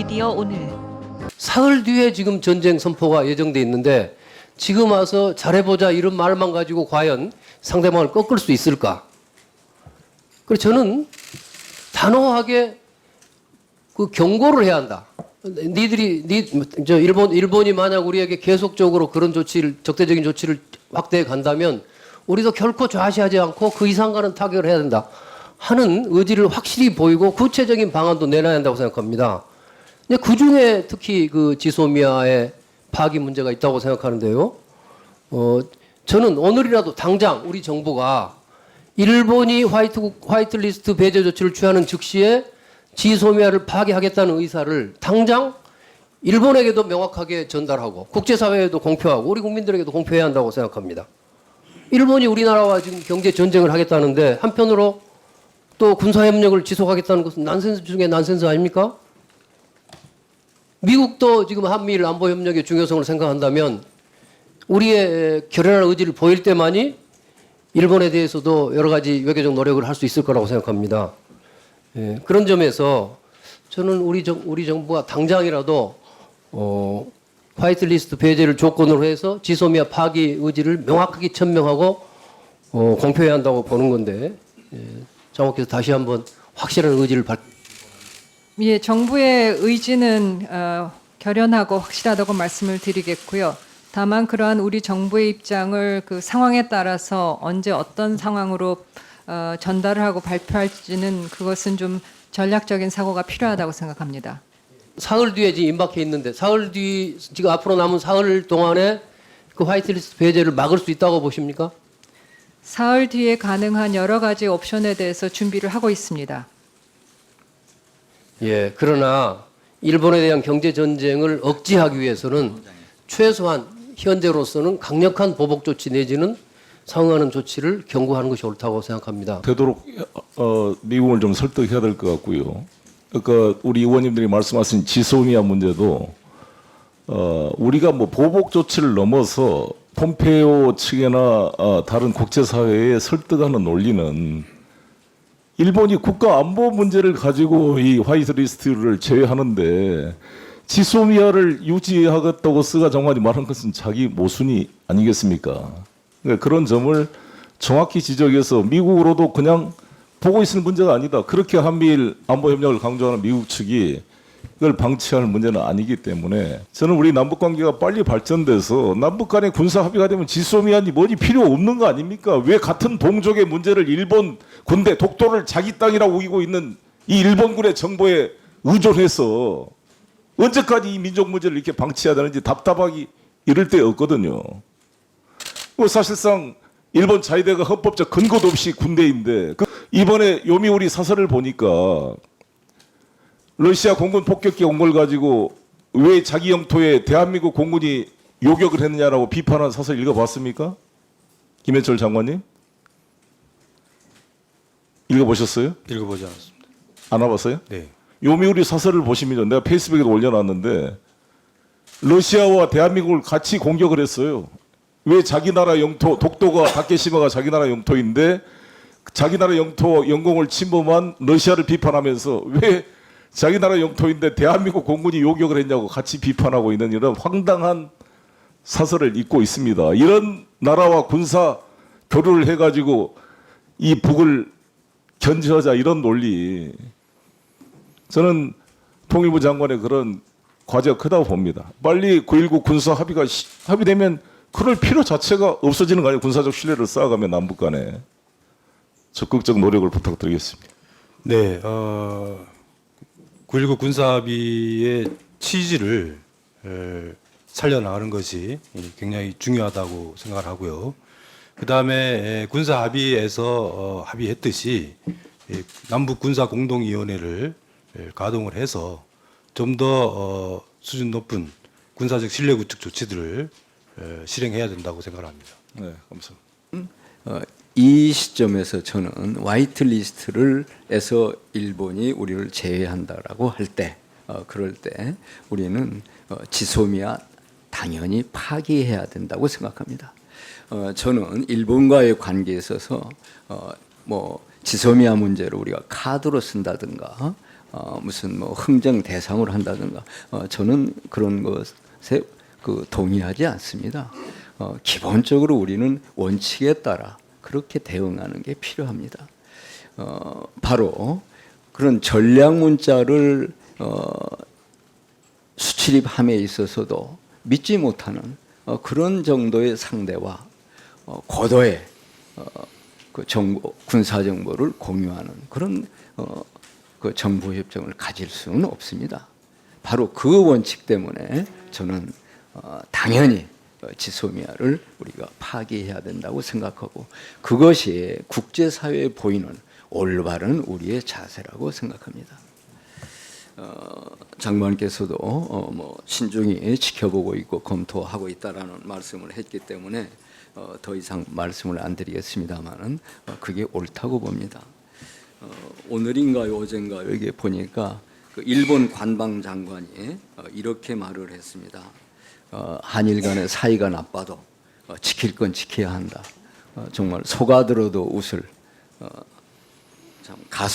미디어 오늘 사흘 뒤에 지금 전쟁 선포가 예정돼 있는데 지금 와서 잘해보자 이런 말만 가지고 과연 상대방을 꺾을 수 있을까? 그래서 저는 단호하게 그 경고를 해야 한다. 니들이 니 저 일본 일본이 만약 우리에게 계속적으로 그런 조치를 적대적인 조치를 확대해 간다면 우리도 결코 좌시하지 않고 그 이상가는 타격을 해야 된다 하는 의지를 확실히 보이고 구체적인 방안도 내놔야 한다고 생각합니다. 근데 그 중에 특히 그 지소미아의 파기 문제가 있다고 생각하는데요. 어, 저는 오늘이라도 당장 우리 정부가 일본이 화이트, 화이트리스트 배제 조치를 취하는 즉시에 지소미아를 파기하겠다는 의사를 당장 일본에게도 명확하게 전달하고 국제사회에도 공표하고 우리 국민들에게도 공표해야 한다고 생각합니다. 일본이 우리나라와 지금 경제 전쟁을 하겠다는데 한편으로 또 군사협력을 지속하겠다는 것은 난센스 중에 난센스 아닙니까? 미국도 지금 한미일 안보 협력의 중요성을 생각한다면 우리의 결연한 의지를 보일 때만이 일본에 대해서도 여러 가지 외교적 노력을 할 수 있을 거라고 생각합니다. 예, 그런 점에서 저는 우리 정, 우리 정부가 당장이라도 어, 화이트리스트 배제를 조건으로 해서 지소미아 파기 의지를 명확하게 천명하고 어, 공표해야 한다고 보는 건데 예, 장관께서 다시 한번 확실한 의지를 발, 예, 정부의 의지는 어, 결연하고 확실하다고 말씀을 드리겠고요. 다만 그러한 우리 정부의 입장을 그 상황에 따라서 언제 어떤 상황으로 어, 전달을 하고 발표할지는 그것은 좀 전략적인 사고가 필요하다고 생각합니다. 사흘 뒤에 지금 임박해 있는데 사흘 뒤 지금 앞으로 남은 사흘 동안에 그 화이트리스트 배제를 막을 수 있다고 보십니까? 사흘 뒤에 가능한 여러 가지 옵션에 대해서 준비를 하고 있습니다. 예, 그러나 일본에 대한 경제 전쟁을 억제하기 위해서는 최소한 현재로서는 강력한 보복 조치 내지는 상응하는 조치를 경고하는 것이 옳다고 생각합니다. 되도록 어, 미국을 좀 설득해야 될 것 같고요. 그러니까 우리 의원님들이 말씀하신 지소미아 문제도 어, 우리가 뭐 보복 조치를 넘어서 폼페이오 측이나 어, 다른 국제사회에 설득하는 논리는 일본이 국가 안보 문제를 가지고 이 화이트리스트를 제외하는데 지소미아를 유지하겠다고 스가 정관이 말한 것은 자기 모순이 아니겠습니까? 그러니까 그런 점을 정확히 지적해서 미국으로도 그냥 보고 있을 문제가 아니다. 그렇게 한미일 안보 협력을 강조하는 미국 측이 이걸 방치할 문제는 아니기 때문에 저는 우리 남북 관계가 빨리 발전돼서 남북 간의 군사 합의가 되면 지소미아니 뭐니 필요 없는 거 아닙니까? 왜 같은 동족의 문제를 일본 군대 독도를 자기 땅이라고 우기고 있는 이 일본군의 정보에 의존해서 언제까지 이 민족 문제를 이렇게 방치해야 되는지 답답하기 이럴 데 없거든요. 뭐 사실상 일본 자위대가 헌법적 근거도 없이 군대인데 그 이번에 요미우리 사설을 보니까 러시아 공군 폭격기 온 걸 가지고 왜 자기 영토에 대한민국 공군이 요격을 했느냐라고 비판한 사설 읽어봤습니까? 김해철 장관님 읽어보셨어요? 읽어보지 않았습니다. 안 와봤어요? 네. 요미우리 사설을 보시면 내가 페이스북에도 올려놨는데 러시아와 대한민국을 같이 공격을 했어요. 왜 자기 나라 영토 독도가 다케시마가 자기 나라 영토인데 자기 나라 영토 영공을 침범한 러시아를 비판하면서 왜 자기 나라 영토인데 대한민국 공군이 요격을 했냐고 같이 비판하고 있는 이런 황당한 사설을 읽고 있습니다. 이런 나라와 군사 교류를 해가지고 이 북을 견제하자 이런 논리 저는 통일부 장관의 그런 과제가 크다고 봅니다. 빨리 9.19 군사 합의가 시- 합의되면 그럴 필요 자체가 없어지는 거 아니에요. 군사적 신뢰를 쌓아가면 남북 간에 적극적 노력을 부탁드리겠습니다. 네. 어, 9.19 군사합의의 취지를 에, 살려나가는 것이 굉장히 중요하다고 생각을 하고요. 그 다음에 군사 합의에서 어, 합의했듯이 이 남북 군사 공동위원회를 에, 가동을 해서 좀더 어, 수준 높은 군사적 신뢰 구축 조치들을 에, 실행해야 된다고 생각합니다. 네, 감사합니다. 어, 이 시점에서 저는 화이트 리스트를 에서 일본이 우리를 제외한다라고 할 때, 어, 그럴 때 우리는 어, 지소미아 당연히 파기해야 된다고 생각합니다. 어, 저는 일본과의 관계에 있어서 어, 뭐 지소미아 문제를 우리가 카드로 쓴다든가 어, 무슨 뭐 흥정 대상으로 한다든가 어, 저는 그런 것에 그 동의하지 않습니다. 어, 기본적으로 우리는 원칙에 따라 그렇게 대응하는 게 필요합니다. 어, 바로 그런 전략 문자를 어, 수출입함에 있어서도 믿지 못하는 어, 그런 정도의 상대와 어, 고도의 어, 그 정보, 군사 정보를 공유하는 그런 어, 그 정보 협정을 가질 수는 없습니다. 바로 그 원칙 때문에 저는 어, 당연히 어, 지소미아를 우리가 파기해야 된다고 생각하고 그것이 국제사회에 보이는 올바른 우리의 자세라고 생각합니다. 어, 장관께서도 어, 뭐 신중히 지켜보고 있고 검토하고 있다라는 말씀을 했기 때문에 어, 더 이상 말씀을 안 드리겠습니다만은 어, 그게 옳다고 봅니다. 어, 오늘인가요 어젠가요 여기 보니까 그 일본 관방 장관이 어, 이렇게 말을 했습니다. 어, 한일 간의 사이가 나빠도 어, 지킬 건 지켜야 한다. 어, 정말 속아 들어도 웃을 어, 참 가슴